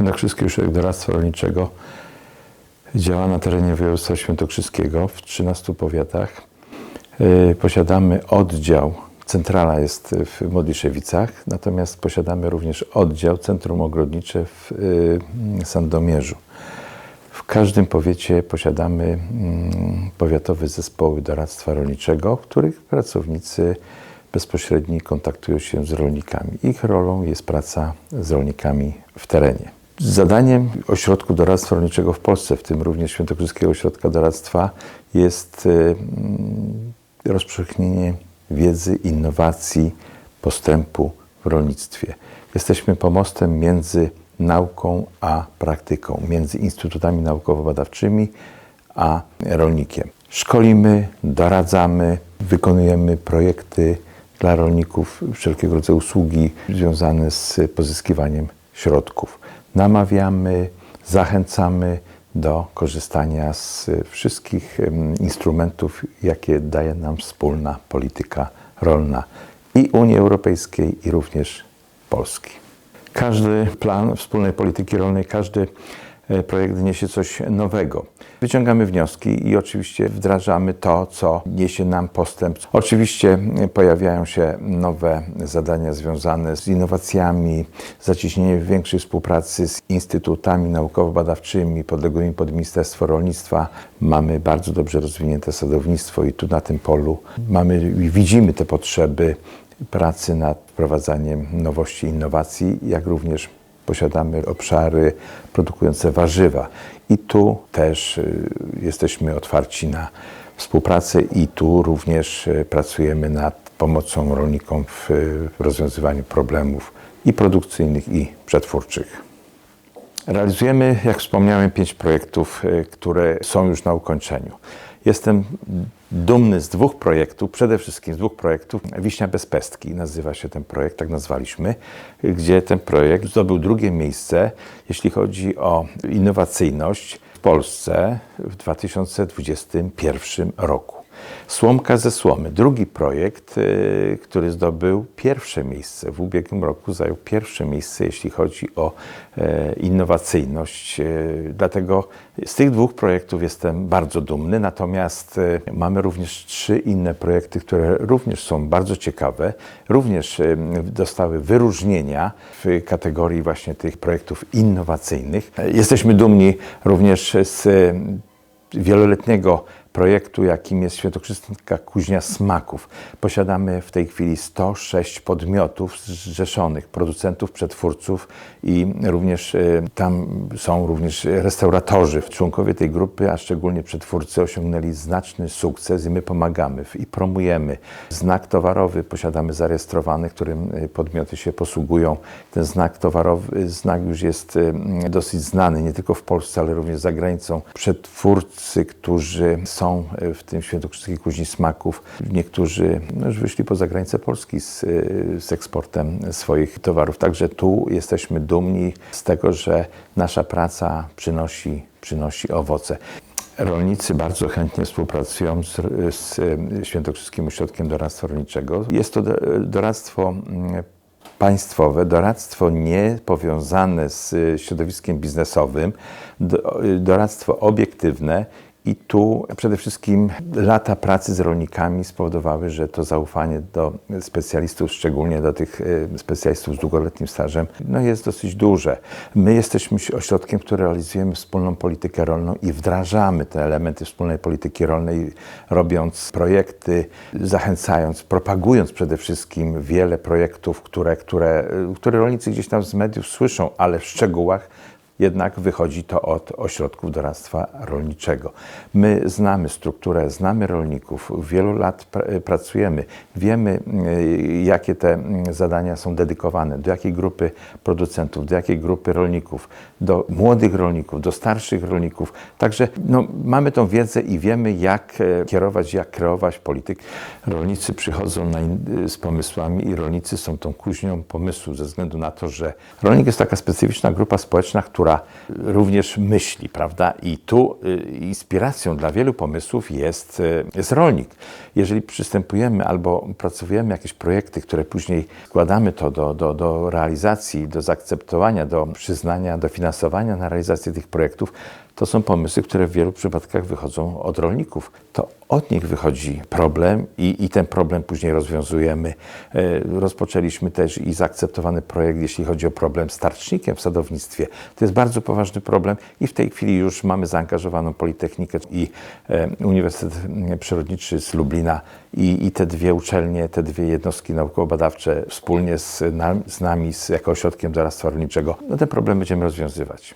Świętokrzyski Ośrodek Doradztwa Rolniczego działa na terenie województwa świętokrzyskiego w 13 powiatach. Yy, Posiadamy oddział, centrala jest w Modliszewicach, natomiast posiadamy również oddział, centrum ogrodnicze w yy, Sandomierzu. W każdym powiecie posiadamy mm, powiatowe zespoły doradztwa rolniczego, w których pracownicy bezpośredni kontaktują się z rolnikami. Ich rolą jest praca z rolnikami w terenie. Zadaniem Ośrodku Doradztwa Rolniczego w Polsce, w tym również Świętokrzyskiego Ośrodka Doradztwa, jest y, mm, rozpowszechnienie wiedzy, innowacji, postępu w rolnictwie. Jesteśmy pomostem między nauką a praktyką, między instytutami naukowo-badawczymi a rolnikiem. Szkolimy, doradzamy, wykonujemy projekty dla rolników, wszelkiego rodzaju usługi związane z pozyskiwaniem środków. Namawiamy, zachęcamy do korzystania z wszystkich instrumentów, jakie daje nam wspólna polityka rolna i Unii Europejskiej, i również Polski. Każdy plan wspólnej polityki rolnej, każdy projekt niesie coś nowego. Wyciągamy wnioski i oczywiście wdrażamy to, co niesie nam postęp. Oczywiście e, pojawiają się nowe zadania związane z innowacjami, zacieśnieniem większej współpracy z instytutami naukowo-badawczymi podległymi pod Ministerstwo Rolnictwa. Mamy bardzo dobrze rozwinięte sadownictwo i tu na tym polu mamy i widzimy te potrzeby pracy nad wprowadzaniem nowości, innowacji, jak również posiadamy obszary produkujące warzywa. I tu też y, jesteśmy otwarci na współpracę i tu również y, pracujemy nad pomocą rolnikom w y, rozwiązywaniu problemów i produkcyjnych, i przetwórczych. Realizujemy, jak wspomniałem, pięć projektów, które są już na ukończeniu. Jestem dumny z dwóch projektów, przede wszystkim z dwóch projektów. Wiśnia bez pestki nazywa się ten projekt, tak nazwaliśmy, gdzie ten projekt zdobył drugie miejsce, jeśli chodzi o innowacyjność w Polsce w 2021 roku. Słomka ze słomy. Drugi projekt, y, który zdobył pierwsze miejsce w ubiegłym roku, zajął pierwsze miejsce, jeśli chodzi o e, innowacyjność. Y, Dlatego z tych dwóch projektów jestem bardzo dumny. Natomiast y, mamy również trzy inne projekty, które również są bardzo ciekawe. Również dostały wyróżnienia w kategorii właśnie tych projektów innowacyjnych. Jesteśmy dumni również z wieloletniego projektu, jakim jest Świętokrzyska Kuźnia Smaków. Posiadamy w tej chwili 106 podmiotów zrzeszonych, producentów, przetwórców i również e, tam są również restauratorzy. Członkowie tej grupy, a szczególnie przetwórcy osiągnęli znaczny sukces i my pomagamy i promujemy. Znak towarowy posiadamy zarejestrowany, którym e, podmioty się posługują. Ten znak towarowy, znak już jest e, dosyć znany nie tylko w Polsce, ale również za granicą. Przetwórcy, którzy są w tym Świętokrzyskiej Kuźni Smaków, niektórzy no, już wyszli poza granicę Polski z, z eksportem swoich towarów. Także tu jesteśmy dumni z tego, że nasza praca przynosi, przynosi owoce. Rolnicy bardzo chętnie współpracują z, z Świętokrzyskim Ośrodkiem Doradztwa Rolniczego. Jest to do- doradztwo mm, państwowe, doradztwo nie powiązane z środowiskiem biznesowym, do- doradztwo obiektywne. I tu przede wszystkim lata pracy z rolnikami spowodowały, że to zaufanie do specjalistów, szczególnie do tych e, specjalistów z długoletnim stażem, no jest dosyć duże. My jesteśmy ośrodkiem, który realizujemy wspólną politykę rolną i wdrażamy te elementy wspólnej polityki rolnej, robiąc projekty, zachęcając, propagując przede wszystkim wiele projektów, które, które, które rolnicy gdzieś tam z mediów słyszą, ale w szczegółach jednak wychodzi to od ośrodków doradztwa rolniczego. My znamy strukturę, znamy rolników, wielu lat pr- pracujemy, wiemy y, jakie te mm, zadania są dedykowane, do jakiej grupy producentów, do jakiej grupy rolników, do młodych rolników, do starszych rolników. Także no, mamy tą wiedzę i wiemy jak e, kierować, jak kreować politykę. Rolnicy przychodzą z pomysłami i rolnicy są tą kuźnią pomysłu ze względu na to, że rolnik jest taka specyficzna grupa społeczna, która która również myśli, prawda? I tu y, inspiracją dla wielu pomysłów jest, y, jest rolnik. Jeżeli przystępujemy albo pracujemy jakieś projekty, które później składamy to do, do, do realizacji, do zaakceptowania, do przyznania, dofinansowania na realizację tych projektów, to są pomysły, które w wielu przypadkach wychodzą od rolników. To od nich wychodzi problem i, i ten problem później rozwiązujemy. E, Rozpoczęliśmy też i zaakceptowany projekt, jeśli chodzi o problem z tarcznikiem w sadownictwie. To jest bardzo poważny problem i w tej chwili już mamy zaangażowaną Politechnikę i e, Uniwersytet Przyrodniczy z Lublina i, i te dwie uczelnie, te dwie jednostki naukowo-badawcze wspólnie z, z nami, z, jako ośrodkiem doradztwa rolniczego, no ten problem będziemy rozwiązywać.